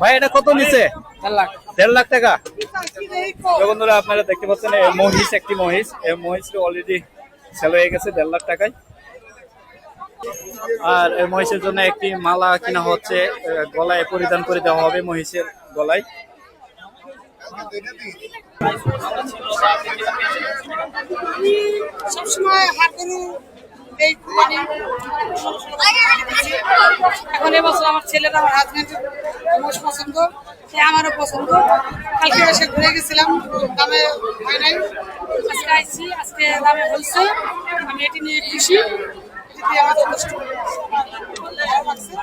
ভাই এটা কত নিছে দেড় লাখ। টাকা? বন্ধুরা আপনারা দেখতে পাচ্ছেন এই মহিষ একটি মহিষ। এই মহিষটি অলরেডি সেল হয়ে গেছে দেড় লাখ টাকায়। আর এই মহিষের জন্য একটি মালা কিনা হচ্ছে গলায় পরিধান করে দেওয়া হবে মহিষের গলায়। সবসময় এই কুরবানি। এখন এবছর আমার ছেলের আমার হাজবেন্ডের মোষ পছন্দ। সে আমারও পছন্দ। কালকে এসে ঘুরে গেছিলাম দামে হয় নাই। আজকে আইছি আজকে দামে হয়েছে আমি এটি নিয়ে খুশি। এটি আমার যথেষ্ট ভালো লাগছে।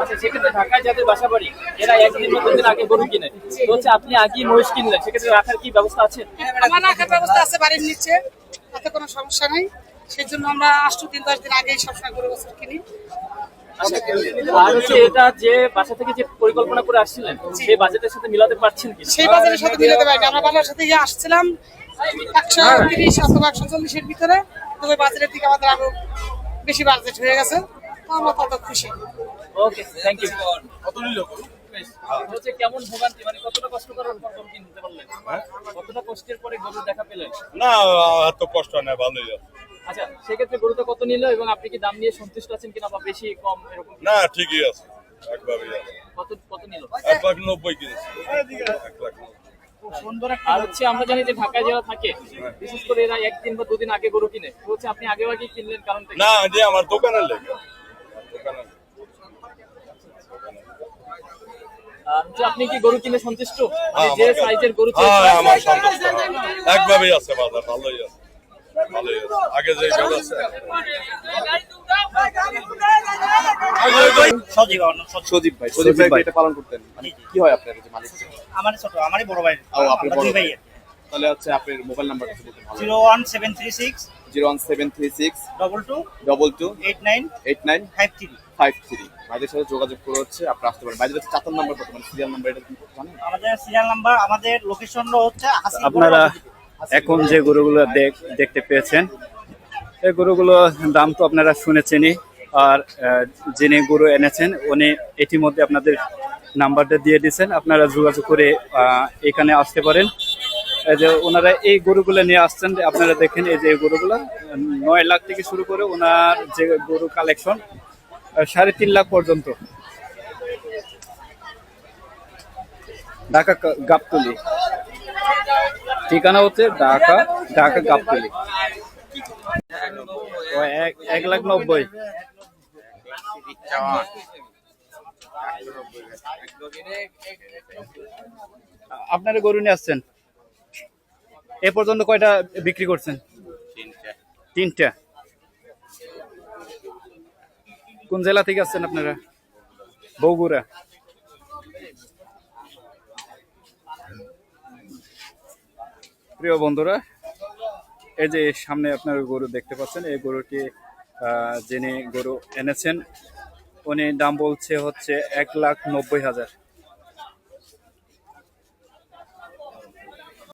আচ্ছা সেক্ষেত্রে ঢাকায় যাদের বাসা বাড়ি এরা একদিন বা দুদিন আগে গরু কিনে। তো হচ্ছে আপনি আগেই মহিষ কিনলেন সেক্ষেত্রে রাখার কি ব্যবস্থা আছে? আমার রাখার ব্যবস্থা আছে বাড়ির নিচে। তাতে কোনো সমস্যা নেই। সেই জন্য আমরা আষ্ট দিন দশ দিন আগেই সবসময় গরু বছর কিনি। আর হচ্ছে এটা যে বাসা থেকে যে পরিকল্পনা করে আসছিলেন সেই বাজেটের সাথে মিলাতে পারছেন কি? সেই বাজারের সাথে মিলাতে আমরা বাজারের সাথে গিয়ে আসছিলাম একশো তিরিশ অথবা একশো চল্লিশের ভিতরে তবে দিকে আমাদের আরও বেশি বাজেট হয়ে গেছে। আমরা তত খুশি। ওকে থ্যাংক ইউ কত নিল হচ্ছে কেমন ভোগান্তি? মানে কতটা কষ্ট করার পর গরু কিনতে পারলেন? কতটা কষ্টের পরে গরু দেখা পেলেন? না এত কষ্ট ভালোই আছে। আচ্ছা সেক্ষেত্রে গরুটা কত নিল এবং আপনি কি দাম নিয়ে সন্তুষ্ট আছেন কিনা বা বেশি কম এরকম না ঠিকই আছে। একভাবেই আছে। কত কত নিল? এক লাখ নব্বই কিনেছি। এক লাখ আর হচ্ছে আমরা জানি যে ঢাকায় যারা থাকে বিশেষ করে এরা একদিন বা দুদিন আগে গরু কিনে। হচ্ছে আপনি আগে আগে কিনলেন কারণ না যে আমার দোকানের লেগে আপনি কি গরু কিনে সন্তুষ্ট? হ্যাঁ, মানে যে সাইজের গরু হ্যাঁ, আমার সন্তুষ্ট। হ্যাঁ। একভাবেই আছে বাজার ভালোই আছে। ভালোই আগে যে রেট আছে সজীব সজীব। সজীব ভাই সজীব ভাই। এটা পালন করতেন। মানে কি হয় আপনার যে মালিক? আমার ছোট আমারই বড় ভাই। ও আপনি বড় ভাই। ভাই। তাহলে হচ্ছে আপনার মোবাইল নাম্বারটা বলতে ভালো zero one seven three six zero one seven three six double two double two eight nine eight nine five three five three ভাইদের সাথে যোগাযোগ করে হচ্ছে আপনি আসতে পারেন। ভাইদের হচ্ছে চাতন নাম্বার কত মানে সিরিয়াল নাম্বার এটা জানেন? আমাদের সিরিয়াল নাম্বার আমাদের লোকেশন হচ্ছে আপনারা এখন যে গরুগুলো দেখ- দেখতে পেয়েছেন, এই গরুগুলো দাম তো আপনারা শুনেছেনই। আর যিনি গরু এনেছেন, উনি ইতিমধ্যে আপনাদের নাম্বারটা দিয়ে দিয়েছেন। আপনারা যোগাযোগ করে এখানে আসতে পারেন। এই যে ওনারা এই গরুগুলো নিয়ে আসছেন, আপনারা দেখেন এই যে গরুগুলো, নয় লাখ থেকে শুরু করে ওনার যে গরু কালেকশন সাড়ে তিন লাখ পর্যন্ত। ঢাকা গাবতলি। ঠিকানা হচ্ছে ঢাকা ঢাকা এক এক লাখ নব্বই। আপনারা গরু নিয়ে আসছেন? এ পর্যন্ত কয়টা বিক্রি করছেন? তিনটা। কোন জেলা থেকে আসছেন আপনারা? বগুড়া। প্রিয় বন্ধুরা, এই যে সামনে আপনার গরু দেখতে পাচ্ছেন, এই গরুটি যিনি গরু এনেছেন, উনি দাম বলছে হচ্ছে এক লাখ নব্বই হাজার।